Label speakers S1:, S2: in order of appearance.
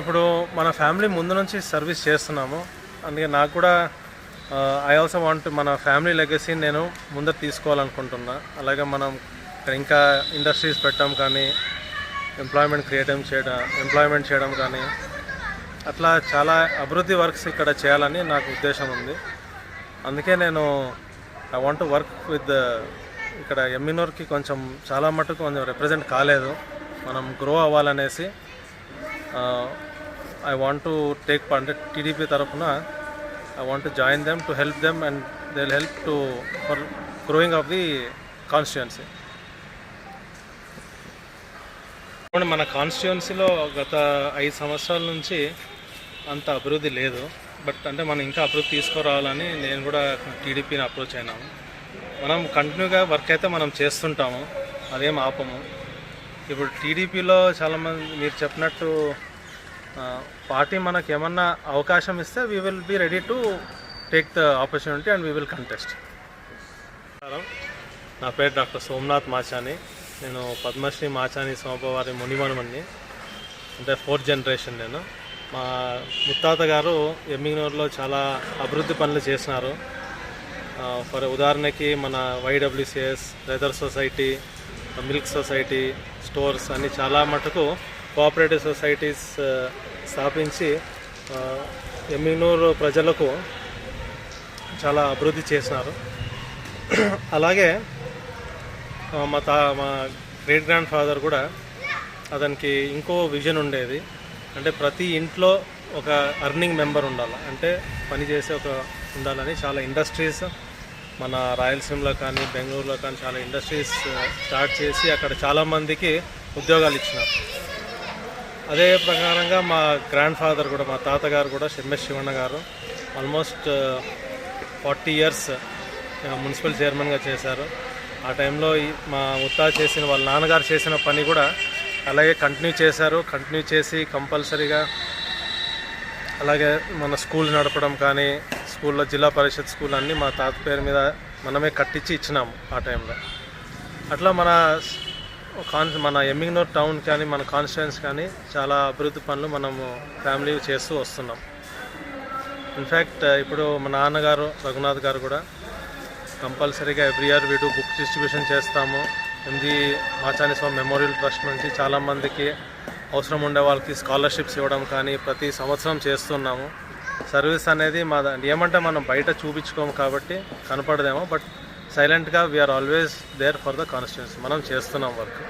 S1: ఇప్పుడు మన ఫ్యామిలీ ముందు నుంచి సర్వీస్ చేస్తున్నాము. అందుకే నాకు కూడా ఐ ఆల్సో వాంట్ మన ఫ్యామిలీ లెగసీ నేను ముందర తీసుకోవాలనుకుంటున్నా. అలాగే మనం ఇంకా ఇండస్ట్రీస్ పెట్టడం కానీ ఎంప్లాయ్మెంట్ క్రియేట్ చేయడం ఎంప్లాయ్మెంట్ చేయడం కానీ అట్లా చాలా అభివృద్ధి వర్క్స్ ఇక్కడ చేయాలని నాకు ఉద్దేశం ఉంది. అందుకే నేను I want to work with ఇక్కడ ఎమ్మినూర్కి కొంచెం చాలా మటుకు కొంచెం రిప్రజెంట్ కాలేదు. మనం గ్రో అవ్వాలనేసి ఐ వాంట్ టు టేక్ అంటే టీడీపీ తరఫున I want to join them to help them and they will help to for growing of the constituency మన కాన్స్టిట్యుయన్సీలో గత ఐదు సంవత్సరాల నుంచి అంత అభివృద్ధి లేదు. బట్ అంటే మనం ఇంకా అభివృద్ధి తీసుకురావాలని నేను కూడా టీడీపీని అప్రోచ్ అయినాము మనం కంటిన్యూగా వర్క్ అయితే మనం చేస్తుంటాము. అదేం ఆపము ఇప్పుడు టీడీపీలో చాలామంది మీరు చెప్పినట్టు పార్టీ మనకు ఏమన్నా అవకాశం ఇస్తే we will be ready to take the opportunity and we will contest నా పేరు డాక్టర్ సోమనాథ్ మాచాని. నేను పద్మశ్రీ మాచాని సోమవారి మునిమనుమని అంటే ఫోర్త్ జనరేషన్ నేను. మా ముత్తాత గారు ఎమ్మిగనూరులో చాలా అభివృద్ధి పనులు చేసినారు. ఫర్ ఉదాహరణకి మన YWCS leather society milk society stores అన్ని చాలా మటుకు కోఆపరేటివ్ సొసైటీస్ స్థాపించి ఎమ్మినూరు ప్రజలకు చాలా అభివృద్ధి చేసినారు. అలాగే మా తా మా గ్రేట్ గ్రాండ్ ఫాదర్ కూడా అతనికి ఇంకో విజన్ ఉండేది. అంటే ప్రతి ఇంట్లో ఒక అర్నింగ్ మెంబర్ ఉండాలి. అంటే పని చేసే ఒక ఉండాలని చాలా ఇండస్ట్రీస్ మన రాయలసీమలో కానీ బెంగళూరులో కానీ చాలా ఇండస్ట్రీస్ స్టార్ట్ చేసి అక్కడ చాలామందికి ఉద్యోగాలు ఇచ్చినారు. అదే ప్రకారంగా మా గ్రాండ్ ఫాదర్ కూడా మా తాతగారు కూడా ఎంఎస్ శివಣ್ణ గారు ఆల్మోస్ట్ ఫార్టీ ఇయర్స్ మున్సిపల్ చైర్మన్గా చేశారు. ఆ టైంలో మా ముత్తా చేసిన వాళ్ళ నాన్నగారు చేసిన పని కూడా అలాగే కంటిన్యూ చేశారు. కంటిన్యూ చేసి కంపల్సరీగా అలాగే మన స్కూల్ నడపడం కానీ స్కూల్లో జిల్లా పరిషత్ స్కూల్ అన్నీ మా తాత పేరు మీద మనమే కట్టించి ఇచ్చినాము ఆ టైంలో. అట్లా మన కాన్ మన ఎమ్మింగ్నూర్ టౌన్ కానీ మన కాన్స్టిట్యుయెన్స్ కానీ చాలా అభివృద్ధి పనులు మనము ఫ్యామిలీ చేస్తూ వస్తున్నాం. ఇన్ఫ్యాక్ట్ ఇప్పుడు మా నాన్నగారు రఘునాథ్ గారు కూడా కంపల్సరీగా ఎవ్రీ ఇయర్ వీడు బుక్ డిస్ట్రిబ్యూషన్ చేస్తాము. MG Machani Swamy memorial trust నుంచి చాలామందికి అవసరం ఉండే వాళ్ళకి స్కాలర్షిప్స్ ఇవ్వడం కానీ ప్రతి సంవత్సరం చేస్తున్నాము. సర్వీస్ అనేది మా ఏమంటే మనం బయట చూపించుకోము కాబట్టి కనపడదేమో బట్ సైలెంట్గా we are always there for the constituency మనం చేస్తున్నాం వర్క్.